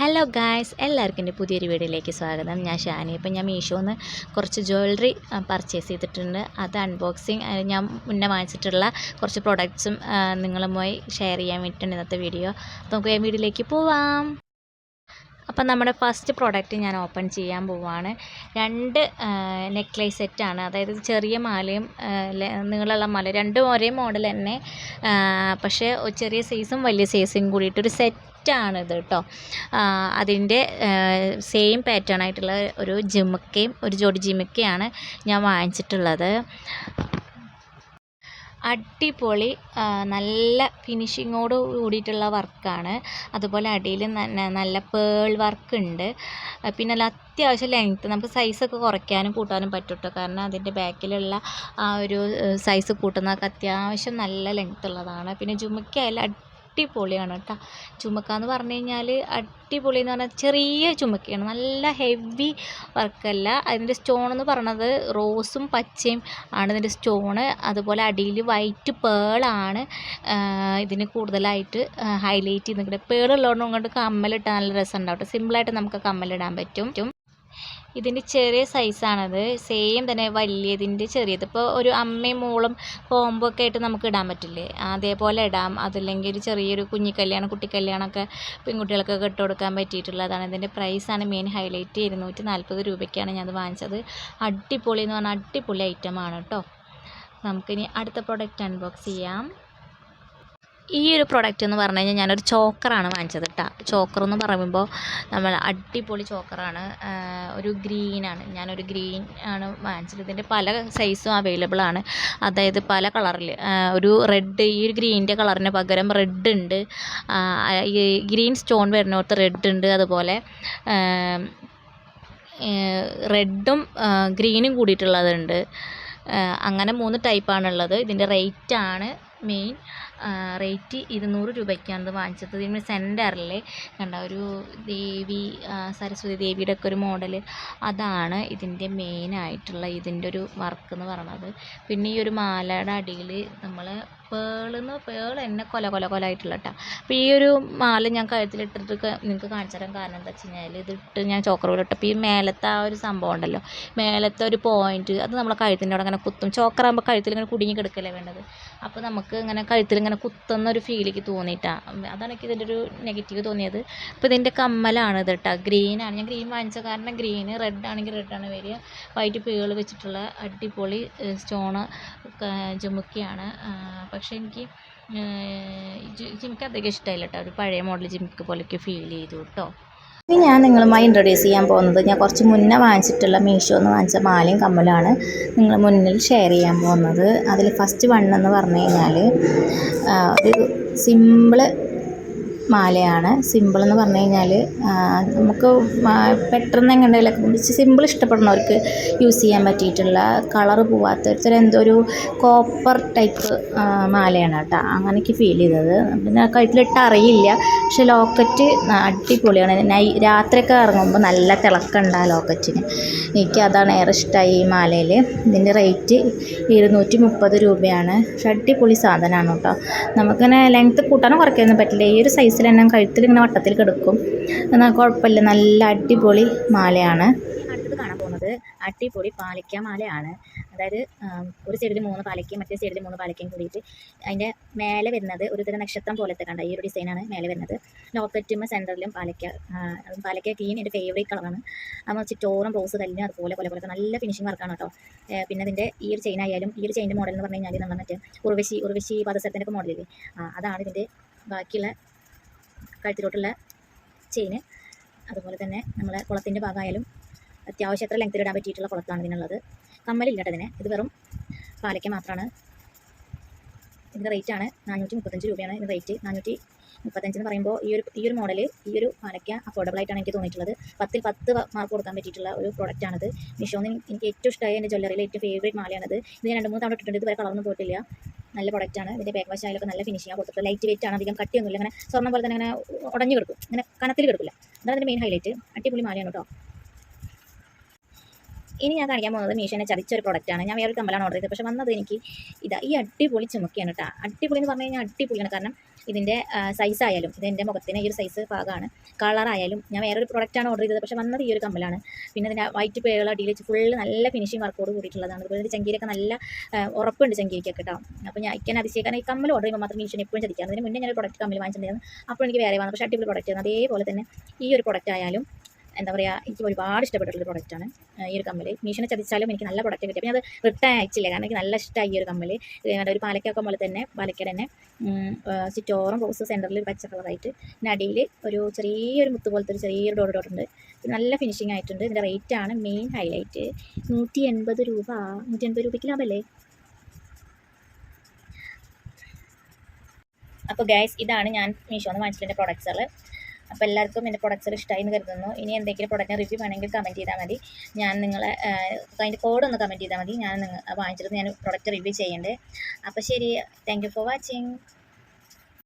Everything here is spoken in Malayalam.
ഹലോ ഗായ്സ് എല്ലാവർക്കും എന്റെ പുതിയൊരു വീഡിയോയിലേക്ക് സ്വാഗതം. ഞാൻ ഷാനി. ഇപ്പം ഞാൻ മീഷോന്ന് കുറച്ച് ജ്വല്ലറി പർച്ചേസ് ചെയ്തിട്ടുണ്ട്. അത് അൺബോക്സിങ് ഞാൻ മുന്നേ വാങ്ങിച്ചിട്ടുള്ള കുറച്ച് പ്രൊഡക്ട്സും നിങ്ങളുമായി ഷെയർ ചെയ്യാൻ വേണ്ടിയിട്ടുണ്ട് ഇന്നത്തെ വീഡിയോ അപ്പോൾ നമുക്ക് വീഡിയോയിലേക്ക് പോവാം. അപ്പം നമ്മുടെ ഫസ്റ്റ് പ്രോഡക്റ്റ് ഞാൻ ഓപ്പൺ ചെയ്യാൻ പോവാണ്. രണ്ട് നെക്ലേസ് സെറ്റാണ് അതായത് ചെറിയ മാലയും നീളമുള്ള മാല. രണ്ടും ഒരേ മോഡൽ തന്നെ. പക്ഷേ ചെറിയ സൈസും വലിയ സൈസും കൂടിയിട്ടൊരു സെറ്റാണിത് കേട്ടോ അതിന്റെ സെയിം പാറ്റേൺ ആയിട്ടുള്ള ഒരു ജിമുക്കയും ഒരു ജോഡി ജിമുക്കയാണ് ഞാൻ വാങ്ങിച്ചിട്ടുള്ളത്. അടിപൊളി നല്ല ഫിനിഷിങ്ങോട് കൂടിയിട്ടുള്ള വർക്കാണ്. അതുപോലെ അടിയിൽ നല്ല പേൾ വർക്ക് ഉണ്ട്. പിന്നെ നല്ല അത്യാവശ്യം ലെങ്ത്ത് നമുക്ക് സൈസൊക്കെ കുറയ്ക്കാനും കൂട്ടാനും പറ്റും കേട്ടോ കാരണം അതിന്റെ ബാക്കിലുള്ള ആ ഒരു സൈസ് കൂട്ടുന്നതൊക്കെ അത്യാവശ്യം നല്ല ലെങ്ത്ത് ഉള്ളതാണ്. പിന്നെ ജുമയ്ക്കായാലും അടിപൊളിയാണ് കേട്ടോ. ചുമക്ക എന്ന് പറഞ്ഞു കഴിഞ്ഞാൽ അടിപൊളി എന്ന് പറഞ്ഞാൽ ചെറിയ ചുമക്കയാണ് നല്ല ഹെവി വർക്കല്ല അതിന്റെ സ്റ്റോൺ എന്ന് പറയണത് റോസും പച്ചയും ആണ് ഇതിന്റെ സ്റ്റോണ് അതുപോലെ അടിയിൽ വൈറ്റ് പേളാണ് ഇതിന് കൂടുതലായിട്ട് ഹൈലൈറ്റ് ചെയ്യുന്നത്. പേളുള്ളതുകൊണ്ട് ഇങ്ങോട്ട് കമ്മലിട്ടാൽ നല്ല രസമുണ്ടാവും കേട്ടോ സിമ്പിളായിട്ട് നമുക്ക് കമ്മലിടാൻ പറ്റും. ഇതിന്റെ ചെറിയ സൈസാണത് സെയിം തന്നെ വലിയതിന്റെ ചെറിയത്. ഇപ്പോൾ ഒരു അമ്മയും മോളും കോംബോ ഒക്കെ ആയിട്ട് നമുക്ക് ഇടാൻ പറ്റില്ലേ? അതേപോലെ ഇടാം. അതല്ലെങ്കിൽ ഒരു ചെറിയൊരു കുഞ്ഞിക്കല്യാണം കുട്ടിക്കല്യാണമൊക്കെ പെൺകുട്ടികൾക്കൊക്കെ ഇട്ട് കൊടുക്കാൻ പറ്റിയിട്ടുള്ളതാണ്. ഇതിന്റെ പ്രൈസാണ് മെയിൻ ഹൈലൈറ്റ് ഇരുന്നൂറ്റി നാൽപ്പത് രൂപയ്ക്കാണ് ഞാനത് വാങ്ങിച്ചത്. അടിപൊളി എന്ന് പറഞ്ഞാൽ അടിപൊളി ഐറ്റമാണ് കേട്ടോ. നമുക്കിനി അടുത്ത പ്രോഡക്റ്റ് അൺബോക്സ് ചെയ്യാം. ഈ ഒരു പ്രൊഡക്റ്റ് എന്ന് പറഞ്ഞു കഴിഞ്ഞാൽ ഞാനൊരു ചോക്കറാണ് വാങ്ങിച്ചത് കേട്ടോ ചോക്കർ എന്ന് പറയുമ്പോൾ നമ്മൾ അടിപൊളി ചോക്കറാണ് ഒരു ഗ്രീനാണ് ഞാനൊരു ഗ്രീൻ ആണ് വാങ്ങിച്ചത്. ഇതിന്റെ പല സൈസും അവൈലബിൾ ആണ്. അതായത് പല കളറിൽ ഒരു റെഡ് ഈ ഒരു ഗ്രീനിന്റെ കളറിന് പകരം റെഡ് ഉണ്ട്. ഈ ഗ്രീൻ സ്റ്റോൺ വരുന്നോർത്ത് റെഡ് ഉണ്ട്. അതുപോലെ റെഡും ഗ്രീനും കൂടിയിട്ടുള്ളതുണ്ട് അങ്ങനെ മൂന്ന് ടൈപ്പാണുള്ളത് ഇതിന്റെ റേറ്റാണ് മെയിൻ റേറ്റ് ഇരുന്നൂറ് രൂപയ്ക്കാണ് ഇത് വാങ്ങിച്ചത്. ഇതിന് സെന്ററിൽ കണ്ട ഒരു ദേവി സരസ്വതി ദേവിയുടെ ഒക്കെ ഒരു മോഡൽ അതാണ് ഇതിന്റെ മെയിനായിട്ടുള്ള ഇതിന്റെ ഒരു വർക്ക് എന്ന് പറയുന്നത് പിന്നെ ഈ ഒരു മാലയുടെ അടിയിൽ നമ്മൾ പേളെന്ന് പേൾ തന്നെ കൊല കൊല കൊല ആയിട്ടുള്ള കേട്ടോ അപ്പോൾ ഈ ഒരു മാല ഞാൻ കഴുത്തിലിട്ടിട്ട് നിങ്ങൾക്ക് കാണിച്ചു തരാൻ കാരണം എന്താ വെച്ച് കഴിഞ്ഞാൽ ഇതിട്ട് ഞാൻ ചോക്കർ ഇട്ടപ്പോൾ ഈ മേലത്തെ ആ ഒരു സംഭവം ഉണ്ടല്ലോ മേലത്തെ ഒരു പോയിന്റ് അത് നമ്മളെ കഴുത്തിന്റെ അവിടെ ഇങ്ങനെ കുത്തും. ചോക്കറാകുമ്പോൾ കഴുത്തിൽ ഇങ്ങനെ കുടുങ്ങി കിടക്കല്ലേ വേണ്ടത്? അപ്പോൾ നമുക്ക് ഇങ്ങനെ കഴുത്തിൽ ഇങ്ങനെ കുത്തുന്ന ഒരു ഫീലിക്ക് തോന്നിയിട്ടാണ് അതാണ് എനിക്ക് ഇതിന്റെ ഒരു നെഗറ്റീവ് തോന്നിയത്. അപ്പോൾ ഇതിന്റെ കമ്മലാണ് ഇത് കേട്ടോ ഗ്രീനാണ് ഞാൻ ഗ്രീൻ വാങ്ങിച്ച കാരണം ഗ്രീന് റെഡ് ആണെങ്കിൽ റെഡാണ് വരിക. വൈറ്റ് പേൾ വെച്ചിട്ടുള്ള അടിപൊളി സ്റ്റോണ് ജുമുക്കിയാണ് പക്ഷേ എനിക്ക് ജിമിക്ക് അധികം ഇഷ്ടമായില്ല കേട്ടോ ഒരു പഴയ മോഡൽ ജിമിക്ക് പോലെയൊക്കെ ഫീൽ ചെയ്തു കേട്ടോ ഇനി ഞാൻ നിങ്ങളുമായി ഇൻട്രൊഡ്യൂസ് ചെയ്യാൻ പോകുന്നത് ഞാൻ കുറച്ച് മുന്നേ വാങ്ങിച്ചിട്ടുള്ള മീഷോ എന്ന് വാങ്ങിച്ച മാലയും കമ്മലാണ് നിങ്ങൾ മുന്നിൽ ഷെയർ ചെയ്യാൻ പോകുന്നത്. അതിൽ ഫസ്റ്റ് വൺ എന്ന് പറഞ്ഞു കഴിഞ്ഞാൽ ഒരു സിമ്പിൾ മാലയാണ്. സിമ്പിൾ എന്ന് പറഞ്ഞു കഴിഞ്ഞാൽ നമുക്ക് പെട്ടെന്ന് എങ്ങനെയൊക്കെ സിമ്പിൾ ഇഷ്ടപ്പെടുന്നവർക്ക് യൂസ് ചെയ്യാൻ പറ്റിയിട്ടുള്ള കളർ പോവാത്ത ഒരു എന്തോ ഒരു കോപ്പർ ടൈപ്പ് മാലയാണ് കേട്ടോ. അങ്ങനെയൊക്കെ ഫീൽ ചെയ്തത്. പിന്നെ കഴുത്തിലിട്ട് അറിയില്ല. പക്ഷേ ലോക്കറ്റ് അടിപൊളിയാണ്. നൈ രാത്രിയൊക്കെ ഇറങ്ങുമ്പോൾ നല്ല തിളക്കമുണ്ട് ആ ലോക്കറ്റിന് എനിക്ക് അതാണ് ഏറെ ഇഷ്ടമായി ഈ മാലയിൽ ഇതിന്റെ റേറ്റ് ഇരുന്നൂറ്റി മുപ്പത് രൂപയാണ്. പക്ഷെ അടിപൊളി സാധനമാണ് കേട്ടോ. നമുക്കിങ്ങനെ ലെങ്ത്ത് കൂട്ടാനും കുറയ്ക്കാനൊന്നും പറ്റില്ല. ഈ ഒരു തന്നെ കഴുത്തിൽ ഇങ്ങനെ വട്ടത്തിൽ കിടക്കും. എന്നാൽ കുഴപ്പമില്ല. നല്ല അടിപൊളി മാലയാണ്. അടുത്തത് കാണാൻ പോകുന്നത് അടിപൊളി പാലയ്ക്ക മാലയാണ്. അതായത് ഒരു സൈഡിൽ മൂന്ന് പാലയ്ക്കയും മറ്റേ സൈഡിൽ മൂന്ന് പാലയ്ക്കയും കൂടിയിട്ട് അതിന്റെ മേലെ വരുന്നത് ഒരു തരം നക്ഷത്രം പോലത്തെ കണ്ട? ഈ ഒരു ഡിസൈനാണ് മേലെ വരുന്നത്. ലോക്കറ്റും സെന്ററിലും പാലയ്ക്ക പാലയ്ക്ക ഗ്രീൻ എന്റെ ഫേവറേറ്റ് കളറാണ് നമ്മൾ ചിറ്റോറും റോസ് കല്ലിനും അതുപോലെ പോലെ പോലെ നല്ല ഫിനിഷിംഗ് വർക്കാണ് കേട്ടോ. പിന്നെ അതിന്റെ ഈ ഒരു ചെയിൻ ആയാലും ഈ ഒരു ചെയിന്റെ മോഡൽ എന്ന് പറഞ്ഞു കഴിഞ്ഞാൽ നമ്മൾ മറ്റേ ഉർവശി ഉർവശി പദസരത്തിന്റെ ഒക്കെ മോഡലില്ലേ അതാണ് ഇതിന്റെ ബാക്കിയുള്ള കഴുത്തിലോട്ടുള്ള ചെയിന്. അതുപോലെ തന്നെ നമ്മളെ കുളത്തിന്റെ ഭാഗമായാലും അത്യാവശ്യം എത്ര ലെങ്ത്തിൽ ഇടാൻ പറ്റിയിട്ടുള്ള കുളത്താണ് ഇതിനുള്ളത്. കമ്മലില്ല കേട്ടോ ഇത് വെറും പാലയ്ക്ക് മാത്രമാണ് ഇതിന്റെ റേറ്റ് ആണ് നാനൂറ്റി മുപ്പത്തഞ്ച് രൂപയാണ്. ഇതിന്റെ റേറ്റ് നാനൂറ്റി മുപ്പത്തഞ്ച് എന്ന് പറയുമ്പോൾ ഈ ഒരു ഈ ഒരു മോഡൽ ഈ ഒരു പാലയ്ക്ക അഫോർഡബിൾ ആയിട്ടാണ് എനിക്ക് തോന്നിയിട്ടുള്ളത്. പത്തിൽ പത്ത് മാർക്ക് കൊടുക്കാൻ പറ്റിയിട്ടുള്ള ഒരു പ്രോഡക്റ്റാണിത് മിഷോന്ന് എനിക്ക് ഏറ്റവും ഇഷ്ടമായ എന്റെ ജ്വല്ലറിയിലെ ഏറ്റവും ഫേവറേറ്റ് മാലയാണിത്. ഇത് ഞാൻ രണ്ട് മൂന്ന് തവണ ഇട്ടിട്ടുണ്ട്. ഇതുവരെ കളർന്ന് പോയിട്ടില്ല. നല്ല പ്രൊഡക്റ്റാണ് ഇതിന്റെ വശം ആയാലൊക്കെ നല്ല ഫിനിഷിംഗ് കൊടുത്തിട്ട് ലൈറ്റ് വെയിറ്റ് ആണ് അധികം കട്ടിയൊന്നുമില്ല. അങ്ങനെ സ്വർണം പോലെ തന്നെ അങ്ങനെ ഉടഞ്ഞു കിടക്കും. അങ്ങനെ കനത്തിൽ കിടക്കില്ല. അതാണ് അതിന്റെ മെയിൻ ഹൈലൈറ്റ് അടിപൊളി മാലയാണ് കേട്ടോ. ഇനി ഞാൻ കാണിക്കാൻ പോകുന്നത് മീഷോനെ ചതിച്ചൊരു പ്രൊഡക്റ്റാണ് ഞാൻ വേറൊരു കമ്മലാണ് ഓർഡർ ചെയ്തത്. പക്ഷേ വന്നത് എനിക്ക് ഇതാ ഈ അടിപൊളി ചുമക്കിയാണ് കേട്ടോ അടിപൊളി എന്ന് പറഞ്ഞു കഴിഞ്ഞാൽ അടിപൊളിയാണ്. കാരണം ഇതിന്റെ സൈസ് ആയാലും ഇത് മുഖത്തിന് ഈ ഒരു സൈസ് ഭാഗമാണ് കളറായാലും ഞാൻ വേറൊരു പ്രൊഡക്റ്റാണ് ഓർഡർ ചെയ്തത്. പക്ഷേ വന്നത് ഈ ഒരു കമ്മലാണ് പിന്നെ ഇതിന്റെ വൈറ്റ് പേകൾ അടിയിൽ ഫുള്ള് നല്ല ഫിനിഷിംഗ് വർക്കോട് കൂടിയിട്ടുള്ളതാണ്. അതുപോലെ ഇതിന്റെ ചങ്കിയിലൊക്കെ നല്ല ഉറപ്പുണ്ട് ചങ്കിരിക്കൊക്കെ കേട്ടോ അപ്പോൾ ഞാൻ ഇക്കാൻ അതിശയം കാരണം ഈ കമ്മൽ ഓർഡർ ചെയ്യുമ്പോൾ മാത്രം മീഷോനെ എപ്പോഴും ചതിക്കാം അതിന് മുന്നേ ഞാൻ ഒരു പ്രൊഡക്റ്റ് കമ്മൽ വാങ്ങിച്ചിട്ടുണ്ടായിരുന്നു. അപ്പോൾ എനിക്ക് വേറെ വന്നു. പക്ഷേ അടിപൊളി പ്രൊഡക്റ്റ് ആണ് അതേപോലെ തന്നെ ഈ ഒരു പ്രൊഡക്റ്റ് ആയാലും എന്താ പറയുക എനിക്ക് ഒരുപാട് ഇഷ്ടപ്പെട്ടിട്ടുള്ള പ്രൊഡക്റ്റാണ് ഈ ഒരു കമ്മൽ മീഷനെ ചതിച്ചാലും എനിക്ക് നല്ല പ്രൊഡക്റ്റ് കിട്ടി. പിന്നെ അത് റിട്ടേൺ അയച്ചില്ല കാരണം എനിക്ക് നല്ല ഇഷ്ടമായി ഈ ഒരു കമ്മൽ ഒരു പാലക്കൊക്കെ പോലെ തന്നെ പാലക്കയുടെ തന്നെ ചുറ്റോറും റോസ് സെന്ററിൽ പച്ച കളറായിട്ട് പിന്നെ അടിയിൽ ഒരു ചെറിയൊരു മുത്ത് പോലത്തെ ഒരു ചെറിയൊരു ഡോട്ട് ഡോട്ട് ഉണ്ട്. നല്ല ഫിനിഷിംഗ് ആയിട്ടുണ്ട്. ഇതിന്റെ റേറ്റാണ് മെയിൻ ഹൈലൈറ്റ് നൂറ്റി എൺപത് രൂപ നൂറ്റി എൺപത് രൂപയ്ക്ക് ലാഭമല്ലേ അപ്പോൾ ഗൈസ് ഇതാണ് ഞാൻ മീഷോന്ന് വാങ്ങിച്ചിട്ടുള്ള പ്രൊഡക്ട്സുകൾ അപ്പോൾ എല്ലാവർക്കും എന്റെ പ്രൊഡക്റ്റ്സ് ഇഷ്ടമായി എന്ന് കരുതുന്നു. ഇനി എന്തെങ്കിലും പ്രൊഡക്റ്റിന് റിവ്യൂ വേണമെങ്കിൽ കമന്റ് ചെയ്താൽ മതി. ഞാൻ നിങ്ങളെ അതിന്റെ കോഡ് ഒന്ന് കമന്റ് ചെയ്താൽ മതി. ഞാൻ നിങ്ങൾ വാങ്ങിച്ചിട്ട് ഞാൻ പ്രൊഡക്റ്റ് റിവ്യൂ ചെയ്യേണ്ടത് അപ്പോൾ ശരി. Thank for watching